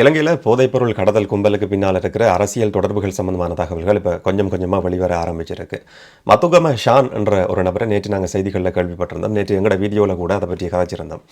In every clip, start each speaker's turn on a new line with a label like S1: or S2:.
S1: இலங்கையில் போதைப்பொருள் கடத்தல் கும்பலுக்கு பின்னால் இருக்கிற அரசியல் தொடர்புகள் சம்பந்தமான தகவல்கள் இப்போ கொஞ்சம் கொஞ்சமாக வெளிவர ஆரம்பிச்சிருக்கு. மத்துகம ஷான் என்ற ஒரு நபரை நேற்று நாங்கள் செய்திகளில் கேள்விப்பட்டிருந்தோம். நேற்று எங்களோட வீடியோவில் கூட அதை பற்றி கதைச்சிருந்தோம்.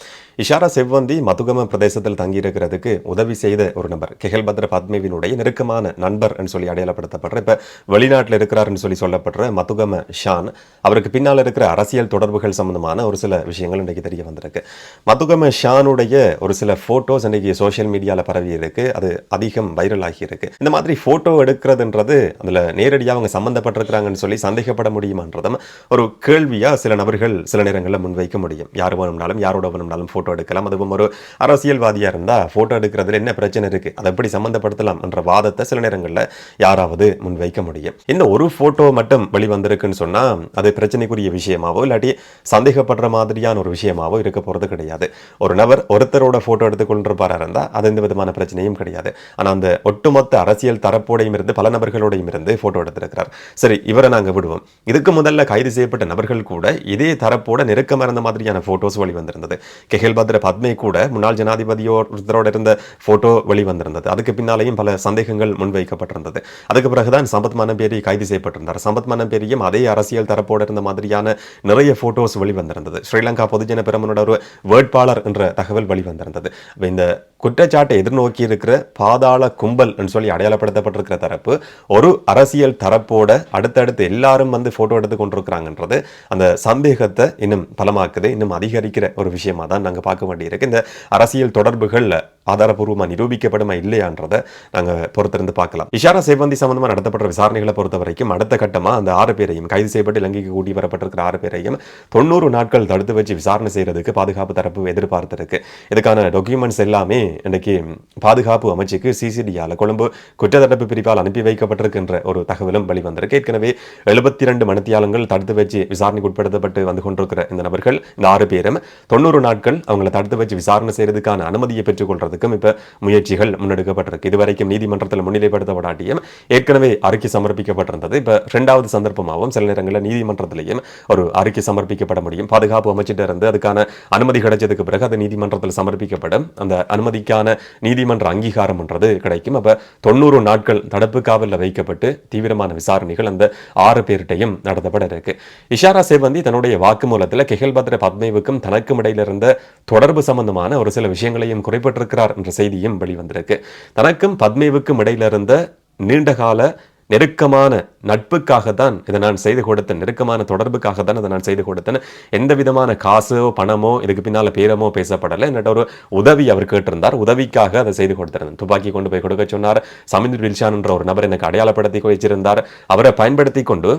S1: இஷாரா செவ்வந்தி மத்துகம பிரதேசத்தில் தங்கியிருக்கிறதுக்கு உதவி செய்த ஒரு நபர். கெஹல்பத்ர பத்மேவினுடைய நெருக்கமான நண்பர் என்று சொல்லி அடையாளப்படுத்தப்படுற இப்போ வெளிநாட்டில் இருக்கிறாருன்னு சொல்லி சொல்லப்படுற மத்துகம ஷான் அவருக்கு பின்னால் இருக்கிற அரசியல் தொடர்புகள் சம்பந்தமான ஒரு சில விஷயங்கள் இன்றைக்கு தெரிய வந்திருக்கு. மத்துகம ஷானுடைய ஒரு சில ஃபோட்டோஸ் இன்றைக்கு சோஷியல் மீடியாவில் பரவி இருக்கு. அது அதிகம் வைரல் ஆகி இருக்கு. இந்த மாதிரி ஃபோட்டோ எடுக்கிறதுன்றது அதில் நேரடியாக அவங்க சம்மந்தப்பட்டிருக்கிறாங்கன்னு சொல்லி சந்தேகப்பட முடியுமான்றதும் ஒரு கேள்வியாக சில நபர்கள் சில நேரங்களில் முன்வைக்க முடியும். யார் வேணும்னாலும் யாரோட வேணும்னாலும் ஃபோட்டோ எடுக்கலாம். அதுவும் ஒரு அரசியல்வாதியாக இருந்தால் ஃபோட்டோ எடுக்கிறதுல என்ன பிரச்சனை இருக்குது அதை எப்படி சம்மந்தப்படுத்தலாம் என்ற வாதத்தை சில நேரங்களில் யாராவது முன்வைக்க முடியும். இந்த ஒரு ஃபோட்டோ மட்டும் வெளிவந்திருக்குன்னு சொன்னால் அது பிரச்சனைக்குரிய விஷயமாவோ இல்லாட்டி சந்தேகப்படுற மாதிரியான ஒரு விஷயமாவோ இருக்க போகிறது கிடையாது. ஒரு நபர் ஒருத்தரோட ஃபோட்டோ எடுத்துக்கொண்டிருப்பாராக இருந்தால் அது எந்த விதமான பிரச்சனையும் கிடையாது. ஆனால் அந்த ஒட்டுமொத்த அரசியல் தரப்போடையும் இருந்து பல நபர்களோடையும் இருந்து ஃபோட்டோ எடுத்திருக்கிறார். சரி இவரை நாங்கள் விடுவோம். இதுக்கு முதல்ல கைது செய்யப்பட்ட நபர்கள் கூட இதே தரப்போட நெருக்கமாக இருந்த மாதிரியான ஃபோட்டோஸ் வெளிவந்திருந்தது. கெஹில் பத்ர பத்மே கூட முன்னாள் ஜனாதிபதியோ ஒருத்தரோட இருந்த ஃபோட்டோ வெளிவந்திருந்தது. அதுக்கு பின்னாலேயும் பல சந்தேகங்கள் முன்வைக்கப்பட்டிருந்தது. அதுக்கு பிறகுதான் சம்பத் மனம்பேரி கைது செய்யப்பட்டிருந்தார். சம்பத் மனம்பேரியும் அதே அரசியல் தரப்போட இருந்த மாதிரியான நிறைய ஃபோட்டோஸ் வெளிவந்திருந்தது. ஸ்ரீலங்கா பொதுஜன பெரமுனோட ஒரு வேட்பாளர் என்ற தகவல் வெளிவந்திருந்தது. இந்த குற்றச்சாட்டை எதிர்நோக்கி இருக்கிற பாதாள கும்பல் சொல்லி அடையாளப்படுத்தப்பட்டிருக்கிற தரப்பு ஒரு அரசியல் தரப்போட அடுத்தடுத்து எல்லாரும் வந்து போட்டோ எடுத்து கொண்டிருக்கிறாங்கன்றது அந்த சந்தேகத்தை இன்னும் பலமாக்குது இன்னும் அதிகரிக்கிற ஒரு விஷயமா தான் நாங்கள் பார்க்க வேண்டியிருக்கு. இந்த அரசியல் தொடர்புகளில் ஆதாரபூர்வமாக நிரூபிக்கப்படுமா இல்லையான்றதை நாங்கள் பொறுத்திருந்து பார்க்கலாம். இஷாரா சேவந்தி சம்பந்தமாக நடத்தப்பட்ட விசாரணைகளை பொறுத்த வரைக்கும் அடுத்த கட்டமாக அந்த ஆறு பேரையும் கைது செய்யப்பட்டு இலங்கைக்கு கூட்டி வரப்பட்டிருக்கிற ஆறு பேரையும் தொண்ணூறு நாட்கள் தடுத்து வச்சு விசாரணை செய்யறதுக்கு பாதுகாப்பு தரப்பு எதிர்பார்த்திருக்கு. இதுக்கான டாக்குமெண்ட்ஸ் எல்லாமே இன்றைக்கு பாதுகாப்பு அமைச்சுக்கு சிசிடியால் கொழும்பு குற்றத்தடுப்பு பிரிவால் அனுப்பி வைக்கப்பட்டிருக்கின்ற ஒரு தகவலும் வெளிவந்திருக்கு. ஏற்கனவே எழுபத்தி ரெண்டு மனத்தியாளங்கள் தடுத்து வச்சு விசாரணைக்கு உட்படுத்தப்பட்டு வந்து கொண்டிருக்கிற இந்த நபர்கள் இந்த ஆறு பேரும் தொண்ணூறு நாட்கள் அவங்களை தடுத்து வச்சு விசாரணை செய்யறதுக்கான அனுமதியை பெற்றுக்கொள்றதுக்கும் இப்ப முயற்சிகள் முன்னெடுக்கப்பட்டிருக்கு. இதுவரைக்கும் நீதிமன்றத்தில் முன்னிலைப்படுத்தப்படாட்டியும் ஏற்கனவே அறிக்கை சமர்ப்பிக்கப்பட்டிருந்தது. இப்ப இரண்டாவது சந்தர்ப்பமாகவும் சில நேரங்களில் நீதிமன்றத்திலையும் ஒரு அறிக்கை சமர்ப்பிக்கப்பட முடியும். பாதுகாப்பு அமைச்சிட்ட இருந்து அதுக்கான அனுமதி கிடைச்சதுக்கு பிறகு அது நீதிமன்றத்தில் சமர்ப்பிக்கப்படும். அந்த அனுமதிக்கான நீதிமன்ற அங்கீகாரம்ன்றது கிடைக்கும். அப்ப தொண்ணூறு நாட்கள் தடுப்பு காவலில் வைக்கப்பட்டு தீவிரமான விசாரணைகள் அந்த ஆறு பேர்கிட்டையும் நடத்தப்பட இருக்கு. இஷாரா சேவந்தி தன்னுடைய வாக்குமூலத்தில் கெஹல் பத்ர பத்மேவுக்கும் தனக்கும் இடையில இருந்த தொடர்பு சம்பந்தமான ஒரு சில விஷயங்களையும் குறிப்பிட்டிருக்கிறார் என்ற செய்தியும் வெளிவந்திருக்கு. தனக்கும் பத்மேவுக்கும் இடையில இருந்த நீண்டகால நெருக்கமான நட்புக்காக தான் இதை நான் செய்து கொடுத்தேன். நெருக்கமான தொடர்புக்காக தான் இதை நான் செய்து கொடுத்தேன் எந்த விதமான காசோ பணமோ இதுக்கு பின்னால பேரமோ பேசப்படலை. என்னட்ட ஒரு உதவி அவர் கேட்டிருந்தார். உதவிக்காக அதை செய்து கொடுத்திருந்தேன். துப்பாக்கி கொண்டு போய் கொடுக்க சொன்னார். சமிந்த் வில்ஷான் என்ற ஒரு நபர் எனக்கு அடையாளப்படுத்தி வச்சிருந்தார். அவரை பயன்படுத்தி கொண்டு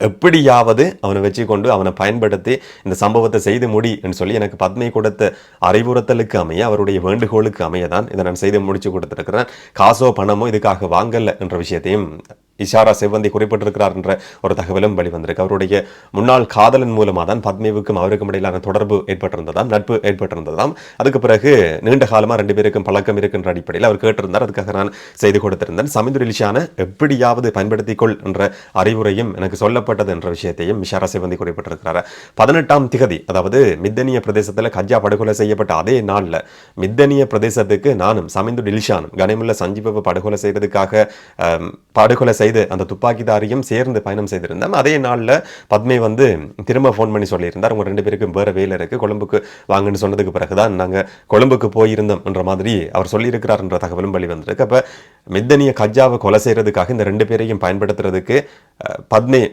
S1: எப்படியாவது அவனை வச்சு கொண்டு அவனை பயன்படுத்தி இந்த சம்பவத்தை செய்து முடி என்று சொல்லி எனக்கு பத்மை கொடுத்த அறிவுறுத்தலுக்கு அமைய அவருடைய வேண்டுகோளுக்கு அமைய தான் இதை நான் செய்து முடிச்சு கொடுத்துருக்கிறேன். காசோ பணமோ இதுக்காக வாங்கல என்ற விஷயத்தையும் இஷாரா செவ்வந்தி குறிப்பிட்டிருக்கிறார் என்ற ஒரு தகவலும் வெளிவந்திருக்கு. அவருடைய முன்னாள் காதலன் மூலமாக தான் பத்மேவுக்கும் அவருக்கும் இடையிலான தொடர்பு ஏற்பட்டிருந்ததாம் நட்பு ஏற்பட்டிருந்ததாம். அதுக்கு பிறகு நீண்ட காலமாக ரெண்டு பேருக்கும் பழக்கம் இருக்கின்ற அடிப்படையில் அவர் கேட்டிருந்தார். அதுக்காக நான் செய்து கொடுத்திருந்தேன். சமிந்து ரிலிஷான எப்படியாவது பயன்படுத்திக்கொள் என்ற அறிவுரையும் எனக்கு சொல்லப்பட்டது என்ற விஷயத்தையும் இஷாரா செவ்வந்தி குறிப்பிட்டிருக்கிறார். பதினெட்டாம் திகதி அதாவது மித்தனிய பிரதேசத்தில் கஜா படுகொலை செய்யப்பட்ட அதே நாளில் மித்தனிய பிரதேசத்துக்கு நானும் சமிந்து டிலிஷானும் கனிமுல்ல சஞ்சீவ படுகொலை செய்யறதுக்காக அம், படுகொலை செய்து அந்த துப்பாக்கிதாரியும் சேர்ந்து பயணம் செய்திருந்தோம் அதே நாளில் பத்மே வந்து திரும்ப ஃபோன் பண்ணி சொல்லியிருந்தார். உங்க ரெண்டு பேருக்கும் வேற வேலை இருக்குது கொழும்புக்கு வாங்கன்னு சொன்னதுக்கு பிறகுதான் நாங்க கொழும்புக்கு போயிருந்தோம் என்ற மாதிரி அவர் சொல்லியிருக்கிறார் என்ற தகவலும் வெளிவந்திருக்கு. அப்போ மித்தனிய கஜாவை கொலை செய்யறதுக்காக இந்த ரெண்டு பேரையும் பயன்படுத்துறதுக்கு அஹ்,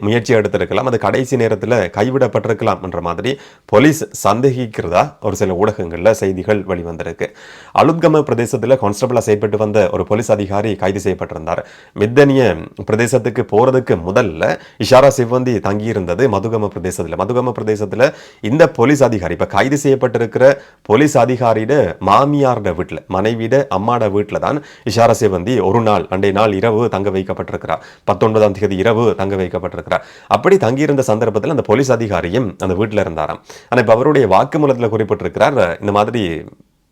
S1: முயற்சி எடுத்திருக்கலாம். அது கடைசி நேரத்தில் கைவிடப்பட்டிருக்கலாம் என்ற மாதிரி போலீஸ் சந்தேகிக்கிறதா ஒரு சில ஊடகங்களில் செய்திகள் வெளிவந்திருக்கு. அலுத்கம பிரதேசத்தில் கான்ஸ்டபிளாக செயல்பட்டு வந்த ஒரு போலீஸ் அதிகாரி கைது செய்யப்பட்டிருந்தார். மித்தனிய பிரதேசத்துக்கு போறதுக்கு முதல்ல இஷாரா சிவந்தி தங்கியிருந்தது மதுகம பிரதேசத்தில். மதுகம பிரதேசத்தில் இந்த போலீஸ் அதிகாரி இப்போ கைது செய்யப்பட்டிருக்கிற போலீஸ் அதிகாரியோட மாமியாரோட வீட்டில் மனைவியோட அம்மாட வீட்டில் தான் இஷாரா சிவந்தி ஒரு நாள் அன்றைய நாள் இரவு தங்க வைக்கப்பட்டிருக்கிறார். பத்தொன்பதாம் தேதி இரவு தங்க வைக்கப்பட்டிருக்கிறார். அப்படி தங்கியிருந்த சந்தர்ப்பத்தில் அந்த போலீஸ் அதிகாரியும் அந்த வீட்டில் இருந்தாராம். ஆனால் இப்போ அவருடைய வாக்குமூலத்தில் குறிப்பிட்டிருக்கிறார் இந்த மாதிரி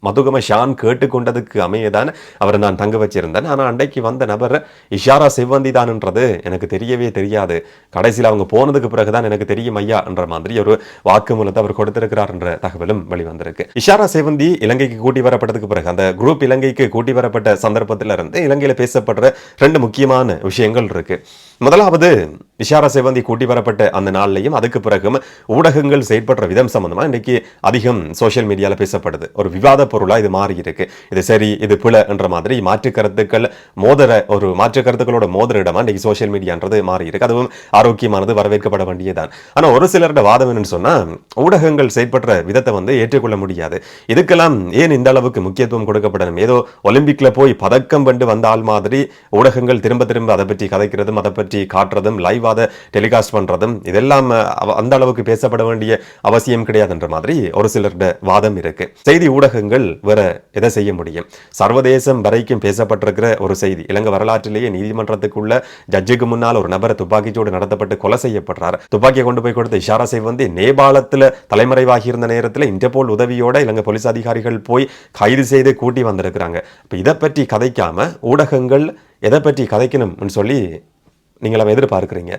S1: மதுகம ஷான் கேட்டுக்கொண்டதுக்கு அமையதான் அவரை நான் தங்க வச்சிருந்தேன். ஆனால் அன்றைக்கு வந்த நபர் இஷாரா செவ்வந்தி தான்ன்றது எனக்கு தெரியவே தெரியாது. கடைசியில் அவங்க போனதுக்கு பிறகு தான் எனக்கு தெரியும் ஐயா என்ற மாதிரி ஒரு வாக்குமூலத்தை அவர் கொடுத்திருக்கிறார் என்ற தகவலும் வெளிவந்திருக்கு. இஷாரா செவந்தி இலங்கைக்கு கூட்டி வரப்பட்டதுக்கு பிறகு அந்த குரூப் இலங்கைக்கு கூட்டி வரப்பட்ட சந்தர்ப்பத்தில் இருந்து இலங்கையில் பேசப்படுற ரெண்டு முக்கியமான விஷயங்கள் இருக்கு. முதலாவது இஷாரா சிவந்தி கூட்டி வரப்பட்ட அந்த நாள்லையும் அதுக்கு பிறகும் ஊடகங்கள் செயற்படுற விதம் சம்பந்தமா இன்னைக்கு அதிகம் சோஷியல் மீடியால பேசப்படுது. ஒரு விவாத பொருளா இது மாறி இருக்கு இது சரி இது பிழை என்ற மாதிரி மாற்று கருத்துக்கள் மோதர ஒரு மாற்று கருத்துக்களோட மோதர இடமா இன்னைக்கு சோஷியல் மீடியான்றது மாறி இருக்கு அதுவும் ஆரோக்கியமானது வரவேற்கப்பட வேண்டியதுதான். ஆனா ஒரு சிலரோட வாதம் என்னன்னு சொன்னா ஊடகங்கள் செயற்படுற விதத்தை வந்து ஏற்றுக்கொள்ள முடியாது. இதுக்கெல்லாம் ஏன் இந்த அளவுக்கு முக்கியத்துவம் கொடுக்கப்படணும்? ஏதோ ஒலிம்பிக்ல போய் பதக்கம் வென்று வந்த ஆள் மாதிரி ஊடகங்கள் திரும்ப திரும்ப அதை பற்றி கதைக்கிறதும் அதை பற்றி காட்டுறதும் லைவ் அதை டெலிகாஸ்ட் பண்றதும் இதெல்லாம் அந்த அளவுக்கு பேசப்பட வேண்டிய அவசியம் கிடையாதுன்ற மாதிரி ஒரு சிலருட வாதம் இருக்கு. செய்தி ஊடகங்கள் வேற எதை செய்ய முடியும்? சர்வதேசம் வரைக்கும் பேசப்பட்டிருக்கிற ஒரு செய்தி இலங்கை வரலாற்றிலேயே நீதிமன்றத்துக்குள்ள ஜட்ஜுக்கு முன்னால் ஒரு நபரை துப்பாக்கிச்சூடு நடத்தப்பட்டு கொலை செய்யப்படுறார். துப்பாக்கியை கொண்டு போய் கொடுத்த இஷாரா வந்து நேபாளத்துல தலைமறைவாகி இருந்த நேரத்தில் இன்டர்போல் உதவியோட இலங்கை போலீஸ் அதிகாரிகள் போய் கைது செய்து கூட்டி வந்திருக்கிறாங்க. இப்போ இதை பற்றி கதைக்காம ஊடகங்கள் எதை பற்றி கதைக்கணும்னு சொல்லி நீங்கள் எதிர்பார்க்குறீங்க.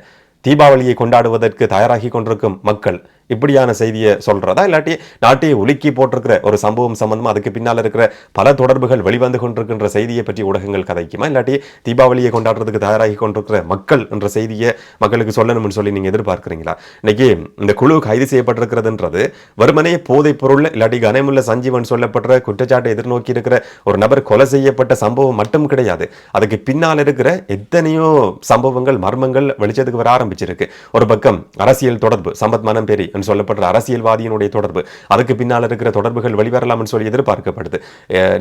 S1: தீபாவளியை கொண்டாடுவதற்கு தயாராகி கொண்டிருக்கும் மக்கள் இப்படியான செய்தியை சொல்கிறதா இல்லாட்டி நாட்டையே உலுக்கி போட்டிருக்கிற ஒரு சம்பவம் சம்பந்தமாக அதுக்கு பின்னால் இருக்கிற பல தொடர்புகள் வெளிவந்து கொண்டிருக்கின்ற செய்தியை பற்றி ஊடகங்கள் கதைக்குமா? இல்லாட்டி தீபாவளியை கொண்டாடுறதுக்கு தயாராகி கொண்டிருக்கிற மக்கள் என்ற செய்தியை மக்களுக்கு சொல்லணும்னு சொல்லி நீங்கள் எதிர்பார்க்குறீங்களா? இன்னைக்கு இந்த குழு கைது செய்யப்பட்டிருக்கிறதுன்றது வெறுமனே போதைப் பொருள் இல்லாட்டி கனமுள்ள சஞ்சீவன் சொல்லப்படுற குற்றச்சாட்டை எதிர்நோக்கி இருக்கிற ஒரு நபர் கொலை செய்யப்பட்ட சம்பவம் மட்டும் கிடையாது. அதுக்கு பின்னால் இருக்கிற எத்தனையோ சம்பவங்கள் மர்மங்கள் வெளிச்சத்துக்கு வர ஆரம்பிச்சிருக்கு. ஒரு பக்கம் அரசியல் தொடர்பு சம்பத் மனம் பேரி என்று சொல்லப்படுற அரசியல்வாதியினுடைய தொடர்பு. அதுக்கு பின்னால் இருக்கிற தொடர்புகள் வெளிவரலாம்னு சொல்லி எதிர்பார்க்கப்படுது.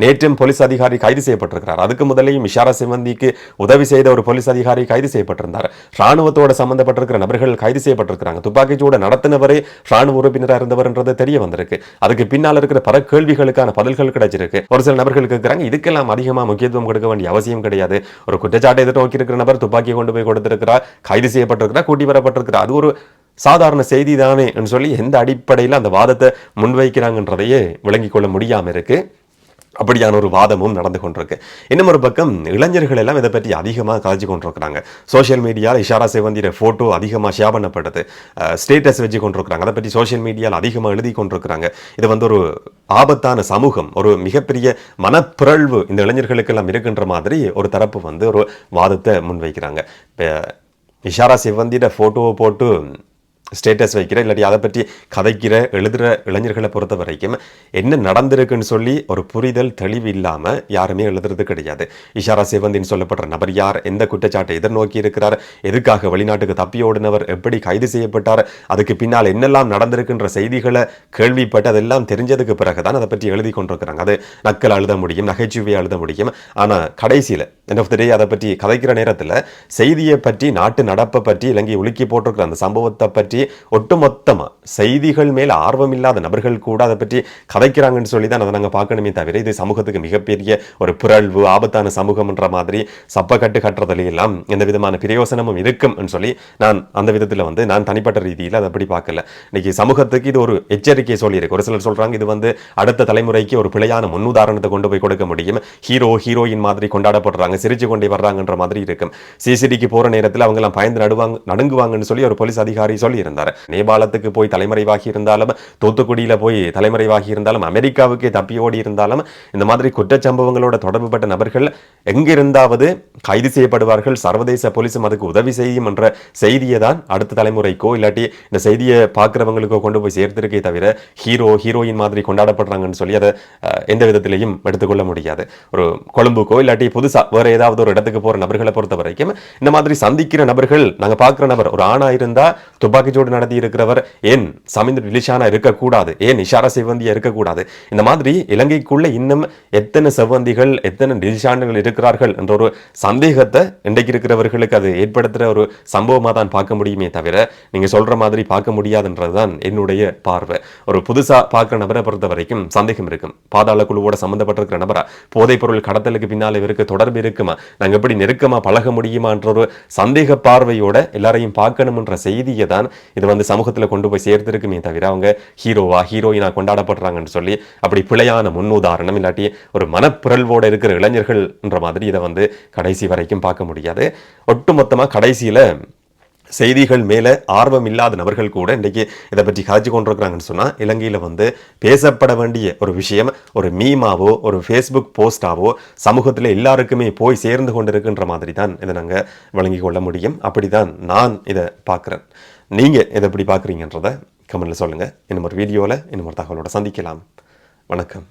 S1: நேற்றும் போலீஸ் அதிகாரி கைது செய்யப்பட்டிருக்கிறார். அதுக்கு முதலையும் இஷாரா சிவந்திக்கு உதவி செய்த ஒரு போலீஸ் அதிகாரி கைது செய்யப்பட்டிருந்தார். ராணுவத்தோட சம்பந்தப்பட்டிருக்கிற நபர்கள் கைது செய்யப்பட்டிருக்கிறாங்க. துப்பாக்கிச்சூட நடத்தினவரே ராணுவ உறுப்பினராக இருந்தவர்ன்றது தெரிய வந்திருக்கு. அதுக்கு பின்னால் இருக்கிற பல கேள்விகளுக்கான பதில்கள் கிடைச்சிருக்கு. ஒரு சில நபர்கள் கேட்கிறாங்க இதுக்கெல்லாம் அதிகமாக முக்கியத்துவம் கொடுக்க வேண்டிய அவசியம் கிடையாது. ஒரு குற்றச்சாட்டை எதிர்நோக்கி இருக்கிற நபர் துப்பாக்கி கொண்டு போய் கொடுத்திருக்கிறார் கைது செய்யப்பட்டிருக்கிறார் கூட்டி வரப்பட்டிருக்கிறார். அது ஒரு சாதாரண செய்தி தானே சொல்லி எந்த அடிப்படையில் அந்த வாதத்தை முன்வைக்கிறாங்கன்றதையே விளங்கிக் கொள்ள முடியாமல் இருக்கு. அப்படியான ஒரு வாதமும் நடந்து கொண்டிருக்கு. இன்னும் ஒரு பக்கம் இளைஞர்கள் எல்லாம் இதை பற்றி அதிகமாக கதைச்சு கொண்டிருக்கிறாங்க. சோஷியல் மீடியாவில் இஷாரா செவந்திர ஃபோட்டோ அதிகமாக ஷேர் பண்ணப்படுது. ஸ்டேட்டஸ் வச்சு கொண்டிருக்கிறாங்க. அதை பற்றி சோஷியல் மீடியாவில் அதிகமாக எழுதி கொண்டிருக்கிறாங்க. இது வந்து ஒரு ஆபத்தான சமூகம். ஒரு மிகப்பெரிய மனப்பிறழ்வு இந்த இளைஞர்களுக்கெல்லாம் இருக்குன்ற மாதிரி ஒரு தரப்பு வந்து ஒரு வாதத்தை முன்வைக்கிறாங்க. இப்போ இஷாரா செவந்திர ஃபோட்டோவை போட்டு ஸ்டேட்டஸ் வைக்கிற இல்லாட்டி அதை பற்றி கதைக்கிற எழுதுகிற இளைஞர்களை பொறுத்த வரைக்கும் என்ன நடந்திருக்குன்னு சொல்லி ஒரு புரிதல் தெளிவு இல்லாமல் யாருமே எழுதுறது கிடையாது. இஷாரா சிவந்தின்னு சொல்லப்படுற நபர் யார்? எந்த குற்றச்சாட்டை எதிர்நோக்கி இருக்கிறார்? எதுக்காக வெளிநாட்டுக்கு தப்பி ஓடினவர்? எப்படி கைது செய்யப்பட்டார்? அதுக்கு பின்னால் என்னெல்லாம் நடந்திருக்குன்ற செய்திகளை கேள்விப்பட்டு அதெல்லாம் தெரிஞ்சதுக்கு பிறகு தான் அதை பற்றி எழுதி கொண்டிருக்கிறாங்க. அது நக்கல் எழுத முடியும் நகைச்சுவையை எழுத முடியும். ஆனால் கடைசியில் என் ஆஃப் த டே அதை பற்றி கதைக்கிற நேரத்தில் செய்தியை பற்றி நாட்டு நடப்பை பற்றி இலங்கை உலுக்கி போட்டிருக்கிற அந்த சம்பவத்தை பற்றி ஒட்டுமொத்தமாக செய்திகள் மேல் ஆர்வம் இல்லாத நபர்கள் கூட அதை பற்றி கதைக்கிறாங்கன்னு சொல்லி தான் அதை நாங்கள் பார்க்கணுமே தவிர இது சமூகத்துக்கு மிகப்பெரிய ஒரு பிறழ்வு ஆபத்தான சமூகம்ன்ற மாதிரி சப்பக்கட்டு கட்டுறதுல எல்லாம் எந்த விதமான பிரயோசனமும் இருக்கும்னு சொல்லி நான் அந்த விதத்தில் வந்து நான் தனிப்பட்ட ரீதியில் அதை அப்படி பார்க்கல. இன்னைக்கு சமூகத்துக்கு இது ஒரு எச்சரிக்கை சொல்லியிருக்கு. ஒரு சிலர் சொல்றாங்க இது வந்து அடுத்த தலைமுறைக்கு ஒரு பிழையான முன்னுதாரணத்தை கொண்டு போய் கொடுக்க முடியும். ஹீரோ ஹீரோயின் மாதிரி கொண்டாடப்படுறாங்க சிரிச்சு கொண்டே வர்றாங்கன்ற மாதிரி இருக்கும். சிசிடிக்கு போற நேரத்தில் அவங்கெல்லாம் பயந்து நடுவாங்க நடுங்குவாங்கன்னு சொல்லி ஒரு போலீஸ் அதிகாரி சொல்லி இருந்தார் நேபாளத்துக்கு போய் தலைமறைவாகி இருந்தாலும் தூத்துக்குடியில் போய் தலைமறைவாகி இருந்தாலும் அமெரிக்காவுக்கே தப்பி ஓடி இருந்தாலும் இந்த மாதிரி குற்றச்சம்பவங்களோட தொடர்புபட்ட நபர்கள் எங்கிருந்தாவது கைது செய்யப்படுவார்கள். சர்வதேச போலீஸும் அதுக்கு உதவி செய்யும் என்ற செய்தியை தான் அடுத்த தலைமுறைக்கோ இல்லாட்டி இந்த செய்தியை பார்க்குறவங்களுக்கோ கொண்டு போய் சேர்த்திருக்கே தவிர ஹீரோ ஹீரோயின் மாதிரி கொண்டாடப்படுறாங்கன்னு சொல்லி அதை எந்த விதத்திலையும் எடுத்துக்கொள்ள முடியாது. ஒரு கொழும்புக்கோ இல்லாட்டி புதுசாக வேற ஏதாவது ஒரு இடத்துக்கு போகிற நபர்களை பொறுத்த வரைக்கும் இந்த மாதிரி சந்திக்கிற நபர்கள் நாங்கள் பார்க்குற நபர் ஒரு ஆணாக இருந்தால் துப்பாக்கி துப்பாக்கிச்சூடு நடத்தி இருக்கிறவர் ஏன் சமிந்த ரிலிஷானா இருக்கக்கூடாது? ஏன் இஷாரா செவ்வந்தியா இருக்கக்கூடாது? இந்த மாதிரி இலங்கைக்குள்ள இன்னும் எத்தனை செவ்வந்திகள் எத்தனை ரிலிஷான்கள் இருக்கிறார்கள் என்ற ஒரு சந்தேகத்தை இன்றைக்கு இருக்கிறவர்களுக்கு அது ஏற்படுத்துகிற ஒரு சம்பவமாக தான் பார்க்க முடியுமே தவிர நீங்க சொல்ற மாதிரி பார்க்க முடியாதுன்றது தான் என்னுடைய பார்வை. ஒரு புதுசா பார்க்குற நபரை பொறுத்த வரைக்கும் சந்தேகம் இருக்கும். பாதாள குழுவோட சம்பந்தப்பட்டிருக்கிற நபரா? போதைப் பொருள் கடத்தலுக்கு பின்னால் இவருக்கு தொடர்பு இருக்குமா? நாங்கள் எப்படி நெருக்கமா பழக முடியுமான்ற ஒரு சந்தேக பார்வையோட எல்லாரையும் பார்க்கணும்ன்ற செய்தியை தான் இது வந்து சமூகத்தில் கொண்டு போய் சேர்த்திருக்குமே தவிர அவங்க ஹீரோவா ஹீரோயினா கொண்டாடப்படுறாங்கன்னு சொல்லி அப்படி பிழையான முன்னுதாரணம் இல்லாட்டி ஒரு மனப்பிறழ்வோடு இருக்கிற இளைஞர்கள்ன்ற மாதிரி இதை வந்து கடைசி வரைக்கும் பார்க்க முடியாது. ஒட்டுமொத்தமாக கடைசியில் செய்திகள் மேலே ஆர்வம் இல்லாத நபர்கள் கூட இன்றைக்கி இதை பற்றி காய்ச்சி கொண்டிருக்கிறாங்கன்னு சொன்னால் இலங்கையில் வந்து பேசப்பட வேண்டிய ஒரு விஷயம் ஒரு மீமாவோ ஒரு ஃபேஸ்புக் போஸ்டாவோ சமூகத்தில் எல்லாருக்குமே போய் சேர்ந்து கொண்டிருக்குன்ற மாதிரி தான் இதை நாங்கள் வழங்கி கொள்ள முடியும். அப்படி தான் நான் இதை பார்க்குறேன். நீங்கள் இதை எப்படி பார்க்குறீங்கன்றதை கமெண்டில் சொல்லுங்கள் இன்னும் ஒரு வீடியோவில் இன்னும் ஒரு தகவலோட சந்திக்கலாம். வணக்கம்.